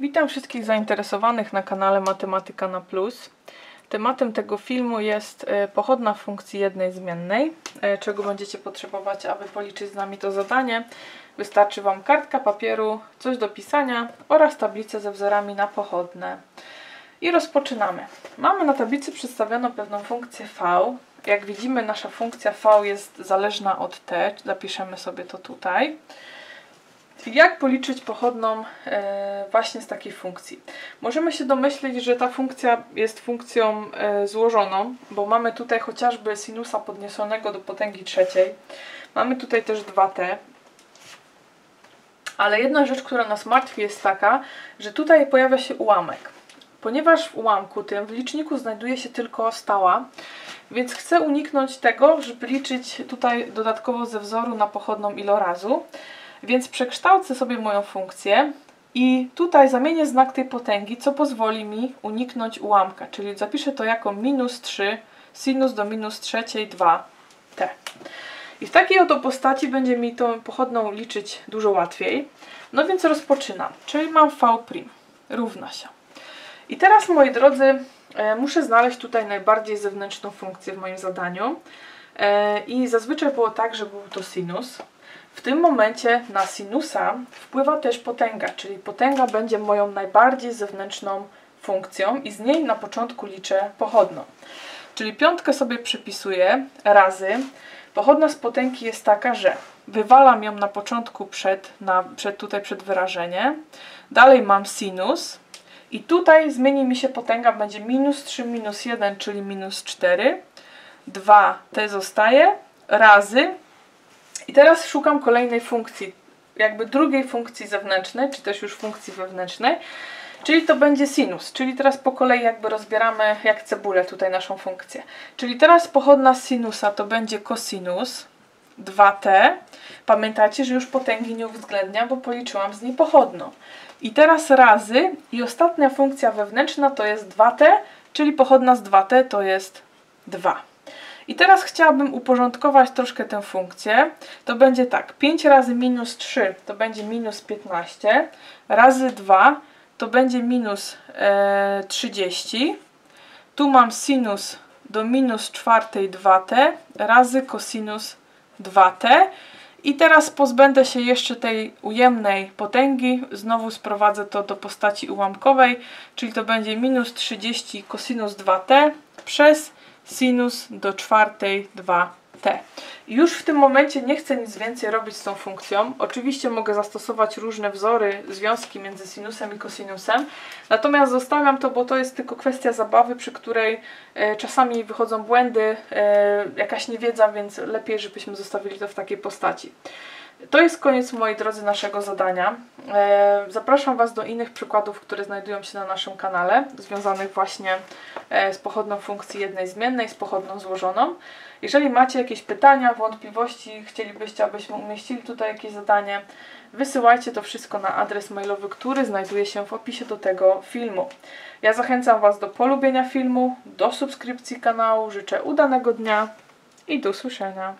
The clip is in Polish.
Witam wszystkich zainteresowanych na kanale Matematyka na Plus. Tematem tego filmu jest e, pochodna funkcji jednej zmiennej. E, czego będziecie potrzebować, aby policzyć z nami to zadanie? Wystarczy Wam kartka papieru, coś do pisania oraz tablicę ze wzorami na pochodne. I rozpoczynamy. Mamy na tablicy przedstawioną pewną funkcję v. Jak widzimy, nasza funkcja v jest zależna od t. Zapiszemy sobie to tutaj. Jak policzyć pochodną e, właśnie z takiej funkcji? Możemy się domyślić, że ta funkcja jest funkcją e, złożoną, bo mamy tutaj chociażby sinusa podniesionego do potęgi trzeciej. Mamy tutaj też 2t. Ale jedna rzecz, która nas martwi jest taka, że tutaj pojawia się ułamek. Ponieważ w ułamku tym w liczniku znajduje się tylko stała, więc chcę uniknąć tego, żeby liczyć tutaj dodatkowo ze wzoru na pochodną ilorazu. Więc przekształcę sobie moją funkcję i tutaj zamienię znak tej potęgi, co pozwoli mi uniknąć ułamka, czyli zapiszę to jako minus 3 sinus do minus trzeciej 2t. I w takiej oto postaci będzie mi tą pochodną liczyć dużo łatwiej. No więc rozpoczynam, czyli mam v' równa się. I teraz, moi drodzy, e, muszę znaleźć tutaj najbardziej zewnętrzną funkcję w moim zadaniu. E, I zazwyczaj było tak, że był to sinus. W tym momencie na sinusa wpływa też potęga, czyli potęga będzie moją najbardziej zewnętrzną funkcją i z niej na początku liczę pochodną. Czyli piątkę sobie przypisuję razy. Pochodna z potęgi jest taka, że wywalam ją na początku przed, na, przed tutaj przed wyrażenie. Dalej mam sinus i tutaj zmieni mi się potęga, będzie minus 3, minus 1, czyli minus 4. 2 te zostaje razy i teraz szukam kolejnej funkcji, jakby drugiej funkcji zewnętrznej, czy też już funkcji wewnętrznej, czyli to będzie sinus. Czyli teraz po kolei jakby rozbieramy jak cebulę tutaj naszą funkcję. Czyli teraz pochodna sinusa to będzie cosinus 2t. Pamiętajcie, że już potęgi nie uwzględniam, bo policzyłam z niej pochodną. I teraz razy i ostatnia funkcja wewnętrzna to jest 2t, czyli pochodna z 2t to jest 2. I teraz chciałabym uporządkować troszkę tę funkcję. To będzie tak, 5 razy minus 3 to będzie minus 15, razy 2 to będzie minus e, 30. Tu mam sinus do minus czwartej 2t razy cosinus 2t. I teraz pozbędę się jeszcze tej ujemnej potęgi. Znowu sprowadzę to do postaci ułamkowej, czyli to będzie minus 30 cosinus 2t przez sinus do czwartej 2t. I już w tym momencie nie chcę nic więcej robić z tą funkcją. Oczywiście mogę zastosować różne wzory, związki między sinusem i cosinusem, natomiast zostawiam to, bo to jest tylko kwestia zabawy, przy której e, czasami wychodzą błędy, e, jakaś niewiedza, więc lepiej, żebyśmy zostawili to w takiej postaci. To jest koniec, moi drodzy, naszego zadania. E, zapraszam Was do innych przykładów, które znajdują się na naszym kanale, związanych właśnie e, z pochodną funkcji jednej zmiennej, z pochodną złożoną. Jeżeli macie jakieś pytania, wątpliwości, chcielibyście, abyśmy umieścili tutaj jakieś zadanie, wysyłajcie to wszystko na adres mailowy, który znajduje się w opisie do tego filmu. Ja zachęcam Was do polubienia filmu, do subskrypcji kanału, życzę udanego dnia i do usłyszenia.